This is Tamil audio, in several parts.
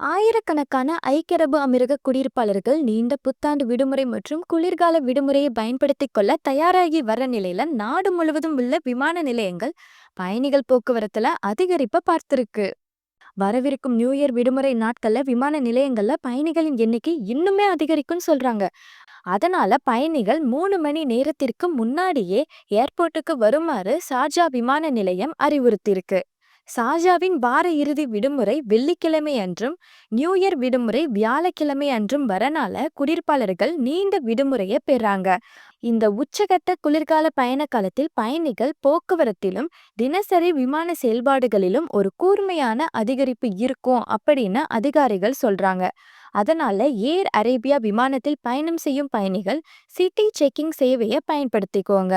ஆயிரக்கணக்கான ஐக்கிய அரபு அமீரக குடியிருப்பாளர்கள் நீண்ட புத்தாண்டு விடுமுறை மற்றும் குளிர்கால விடுமுறையை பயன்படுத்திக் கொள்ள தயாராகி வர நிலையில நாடு முழுவதும் உள்ள விமான நிலையங்கள் பயணிகள் போக்குவரத்துல அதிகரிப்பை பார்த்திருக்கு. வரவிருக்கும் நியூ இயர் விடுமுறை நாட்கள்ல விமான நிலையங்கள்ல பயணிகளின் எண்ணிக்கை இன்னுமே அதிகரிக்கும்னு சொல்றாங்க. அதனால பயணிகள் மூணு மணி நேரத்திற்கு முன்னாடியே ஏர்போர்ட்டுக்கு வருமாறு ஷார்ஜா விமான நிலையம் அறிவுறுத்தியிருக்கு. சாஜாவின் வார இறுதி விடுமுறை வெள்ளிக்கிழமை அன்றும் நியூ இயர் விடுமுறை வியாழக்கிழமை அன்றும் வரனால குடியிருப்பாளர்கள் நீண்ட விடுமுறையை பெறாங்க. இந்த உச்சகட்ட குளிர்கால பயண காலத்தில் பயணிகள் போக்குவரத்திலும் தினசரி விமான செயல்பாடுகளிலும் ஒரு கூர்மையான அதிகரிப்பு இருக்கும் அப்படின்னு அதிகாரிகள் சொல்றாங்க. அதனால ஏர் அரேபியா விமானத்தில் பயணம் செய்யும் பயணிகள் சிட்டி செக்கிங் சேவையை பயன்படுத்திக்கோங்க.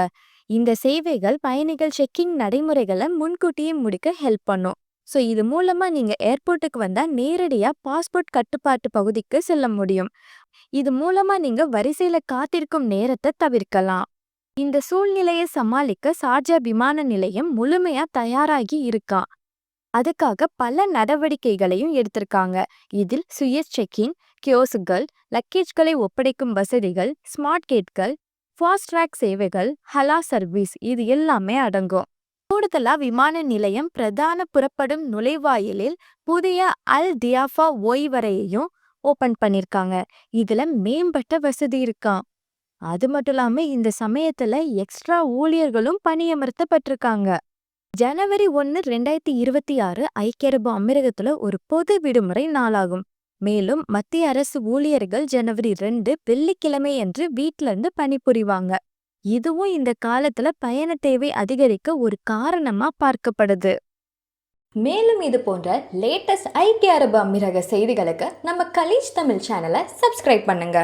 இந்த சேவைகள் பயணிகள் செக்கிங் நடைமுறைகளை முன்கூட்டியே முடிக்க ஹெல்ப் பண்ணும். ஸோ இது மூலமா நீங்க ஏர்போர்ட்டுக்கு வந்தா நேரடியா பாஸ்போர்ட் கட்டுப்பாட்டு பகுதிக்கு செல்ல முடியும். இது மூலமா நீங்க வரிசையில காத்திருக்கும் நேரத்தை தவிர்க்கலாம். இந்த சூழ்நிலையை சமாளிக்க சார்ஜா விமான நிலையம் முழுமையா தயாராகி இருக்கா? அதுக்காக பல நடவடிக்கைகளையும் எடுத்திருக்காங்க. இதில் சுய செக்கின் கியோசுகள் லக்கேஜ்களை ஒப்படைக்கும் வசதிகள் ஸ்மார்ட் கேட்கள் ஃபாஸ்ட் ட்ராக் சேவைகள் ஹலா சர்வீஸ் இது எல்லாமே அடங்கும். கூடுதலா விமான நிலையம் பிரதான புறப்படும் நுழைவாயிலில் புதிய அல் தியாஃபா ஓய்வறையையும் ஓபன் பண்ணிருக்காங்க. இதுல மேம்பட்ட வசதி இருக்காம் அது மட்டும் இல்லாம இந்த சமயத்துல எக்ஸ்ட்ரா ஊழியர்களும் பணியமர்த்தப்பட்டிருக்காங்க. ஜனவரி ஒன்னு ரெண்டாயிரத்தி இருபத்தி ஆறு ஐக்கிய அரபு அமீரகத்துல ஒரு பொது விடுமுறை நாளாகும். மேலும் மத்திய அரசு ஊழியர்கள் ஜனவரி ரெண்டு வெள்ளிக்கிழமை என்று வீட்டிலிருந்து இருந்து பணிபுரிவாங்க. இதுவும் இந்த காலத்துல பயண தேவை அதிகரிக்க ஒரு காரணமா பார்க்கப்படுது. மேலும் இது போன்ற லேட்டஸ்ட் ஐக்கிய அரபு அமீரக செய்திகளுக்கு நம்ம கலீஜ் தமிழ் சேனலை சப்ஸ்கிரைப் பண்ணுங்க.